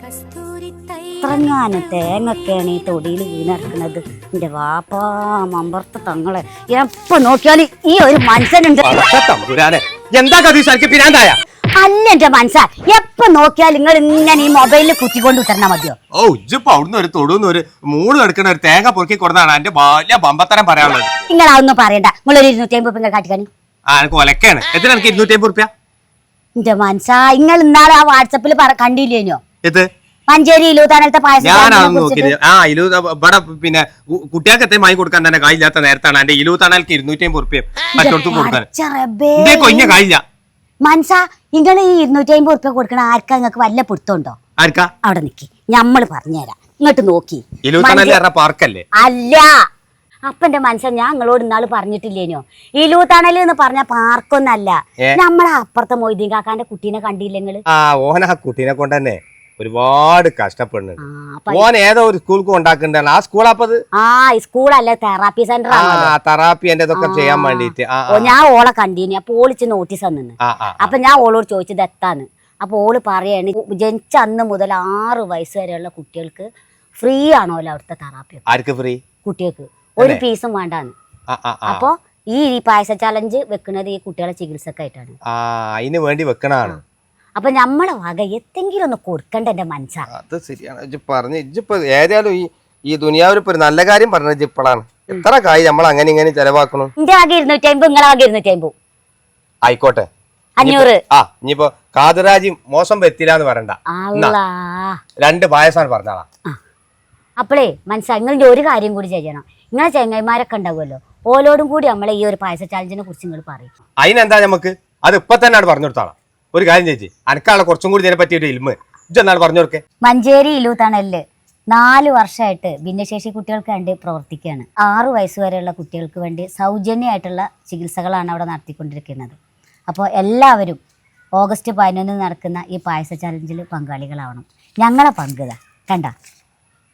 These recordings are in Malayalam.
ഇത്രങ്ങാനും തേങ്ങൊക്കെയാണ് ഈ തൊടിയിൽ വീണിറക്കുന്നത് എന്റെ വാപ്പാ മമ്പർത്ത തങ്ങളെ. എപ്പോ നോക്കിയാൽ ഈ ഒരു മനുഷ്യനുണ്ട്. എന്താ പിരാന്തായ? അല്ല എന്റെ മനസ്സാ. എപ്പോ നോക്കിയാൽ നിങ്ങൾ ഇങ്ങനെ ഈ മൊബൈലിൽ കുത്തിക്കൊണ്ട് തരണ മതിയോ? ഓ ഇപ്പൊ അവിടുന്ന് ഒരു തൊടുന്ന് ഒരു മൂട് കിടക്കുന്ന ഒരു തേങ്ങ പൊറുക്കി കൊടുത്താണ് എന്റെ വലിയ ബമ്പത്തരം പറയാനുള്ളത്. നിങ്ങൾ അതൊന്നും പറയണ്ട. നിങ്ങൾ ഒരു ഇരുന്നൂറ്റി അമ്പത് നിങ്ങൾ കാട്ടിക്കാണി ആ എനിക്ക് ഒലക്കാണ് എത്ര എനിക്ക് ഇരുന്നൂറ്റി അമ്പത് റുപ്യ എന്റെ മനസ്സാ നിങ്ങൾ ഇന്നാളെ ആ വാട്സപ്പിൽ കണ്ടില്ലേനോ? ഇത് മഞ്ചേരി ഇലൂത്താനത്തെ പായസം ഞാനതൊന്നും നോക്കിയില്ല ആ ഇലു ഇവിടെ പിന്നെ കു- കുട്ടികൾക്ക് എത്തേ വാങ്ങി കൊടുക്കാൻ തന്നെ കായില്ലാത്ത നേരത്താണ്. എന്റെ ഇലു തണൽക്ക് ഇരുന്നൂറ്റി അമ്പത് റുപ്യ മറ്റോടത്തും കൊടുക്കാൻ എന്റെ കൊഞ്ഞ കായില്ല. മനസ നിങ്ങൾ ഈ ഇരുന്നൂറ്റി അമ്പത് ഉറുപ്പ്യ കൊടുക്കണ ആർക്കാ നിങ്ങൾക്ക് വല്ല പിടുത്തമുണ്ടോ? ആർക്കാ? അവിടെ നിക്കി. ഞമ്മൾ പറഞ്ഞുതരാം ഇങ്ങോട്ട് നോക്കി. ഇലു മഞ്ചേ- പറഞ്ഞ പാർക്കല്ലേ? അല്ല. അപ്പൊ എന്റെ മനസ്സ ഞാൻ നിങ്ങളോട് ഇന്നാൾ പറഞ്ഞിട്ടില്ലേനോ? ഇലൂ തണൽ എന്ന് പറഞ്ഞ പാർക്കൊന്നല്ല. ഏ? നമ്മളെ അപ്പുറത്തെ മൊയ്തീൻ കാക്കാന്റെ കുട്ടീനെ കണ്ടില്ല നിങ്ങൾ? ആ ആ കുട്ടീനെ കൊണ്ട് തന്നെ ഒരുപാട് കഷ്ടപ്പെടുന്നുണ്ട്. ഓൻ ഏതോ ഒരു സ്കൂൾക്ക് ആ സ്കൂൾ അപ്പത്? ആ സ്കൂളല്ല തെറാപ്പി സെന്റർ ആ തെറാപ്പി എന്റെ ഇതൊക്കെ ചെയ്യാൻ വേണ്ടിട്ട്. ഞാൻ ഓളെ കണ്ടിന്യൂ അപ്പൊ ഓളിച്ച് നോട്ടീസ് വന്നിന് അപ്പൊ ഞാൻ ഓളോട് ചോദിച്ചത് എത്താന്ന്. അപ്പൊ ഓൾ പറയാണ് ജനിച്ച അന്ന് മുതൽ ആറ് വയസ്സ് വരെയുള്ള കുട്ടികൾക്ക് ഫ്രീ ആണോ അവിടുത്തെ തെറാപ്പി ആർക്ക് ഫ്രീ കുട്ടികൾക്ക്. ഒരു ഫീസും വേണ്ടാന്ന്. അപ്പൊ ഈ പായസ ചലഞ്ച് വെക്കുന്നത് ഈ കുട്ടികളെ ചികിത്സക്കായിട്ടാണ്. അതിന് വേണ്ടി വെക്കണാണ് അപ്പൊ നമ്മളെ വക എത്തെങ്കിലും ഒന്ന് കൊടുക്കണ്ട എന്റെ മനസ്സാ. അത് ശരിയാണ്. ഇജ്ജ് പറഞ്ഞ് ഇജ്ജിപ്പോ ഏതായാലും ഈ ഈ ദുനിയാവിൽ ഇപ്പൊ ഒരു നല്ല കാര്യം പറഞ്ഞു ഇപ്പോഴാണ് എത്ര കായ് നമ്മൾ അങ്ങനെ ഇങ്ങനെ ചെലവാക്കണു? എന്റെ വക ഇരുന്നൂറ്റി അമ്പത് നിങ്ങളെ വക ഇരുന്നൂറ്റി അമ്പത് ആയിക്കോട്ടെ. അഞ്ഞൂറ്. ആ ഇനിയിപ്പോ കാതരാജി മോശം പറ്റില്ല എന്ന് പറയണ്ട അല്ലാ രണ്ട് പായസാണ് പറഞ്ഞാളാ. അപ്പളേ മനസ്സാ നിങ്ങൾ ഒരു കാര്യം കൂടി ചെയ്യണം. നിങ്ങളെ ചെങ്ങായിമാരൊക്കെ ഉണ്ടാവുമല്ലോ ഓലോടും കൂടി നമ്മളെ ഈ ഒരു പായസ ചാലഞ്ചിനെ കുറിച്ച് നിങ്ങൾ പറയും. അതിനെന്താ നമുക്ക് അത് ഇപ്പൊ തന്നെയാണ് പറഞ്ഞു കൊടുത്താളാ. ഒരു കാര്യം ചേച്ചി അനക്കാളെ കുറച്ചും കൂടി ഇതിനെ പറ്റിയൊരു ഇൽമ്. ഇജ്ജെന്നാണ് പറഞ്ഞു കൊടുക്കേ? മഞ്ചേരി ഇലു തണലിൽ നാല് വർഷമായിട്ട് ഭിന്നശേഷി കുട്ടികൾക്ക് വേണ്ടി പ്രവർത്തിക്കുകയാണ്. ആറു വരെയുള്ള കുട്ടികൾക്ക് വേണ്ടി സൗജന്യമായിട്ടുള്ള ചികിത്സകളാണ് അവിടെ നടത്തിക്കൊണ്ടിരിക്കുന്നത്. അപ്പോൾ എല്ലാവരും ഓഗസ്റ്റ് പതിനൊന്നിന് നടക്കുന്ന ഈ പായസ ചലഞ്ചിൽ പങ്കാളികളാവണം. ഞങ്ങളെ പങ്കുത കണ്ട?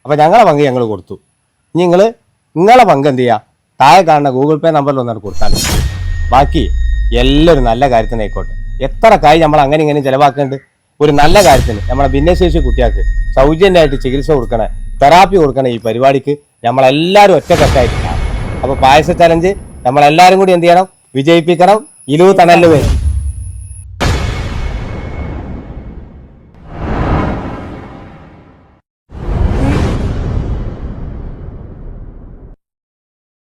അപ്പോൾ ഞങ്ങളെ പങ്ക് ഞങ്ങൾ കൊടുത്തു. ഇനി നിങ്ങൾ നിങ്ങളെ പങ്ക് എന്ത് ചെയ്യുക? താഴെ കാണുന്ന ഗൂഗിൾ പേ നമ്പറിൽ ഒന്നാണ് കൊടുത്താൽ ബാക്കി എല്ലാവരും നല്ല കാര്യത്തിന് ആയിക്കോട്ടെ. എത്ര കായ് നമ്മൾ അങ്ങനെ ഇങ്ങനെ ചെലവാക്കേണ്ടത് ഒരു നല്ല കാര്യത്തിന് നമ്മളെ ഭിന്നശേഷി കുട്ടികൾക്ക് സൗജന്യമായിട്ട് ചികിത്സ കൊടുക്കണേ തെറാപ്പി കൊടുക്കണേ ഈ പരിപാടിക്ക് നമ്മളെല്ലാവരും ഒറ്റക്കെട്ടായിട്ട് അപ്പോൾ പായസ ചലഞ്ച് നമ്മളെല്ലാവരും കൂടി എന്ത് ചെയ്യണം? വിജയിപ്പിക്കണം. ഇലു തണൽ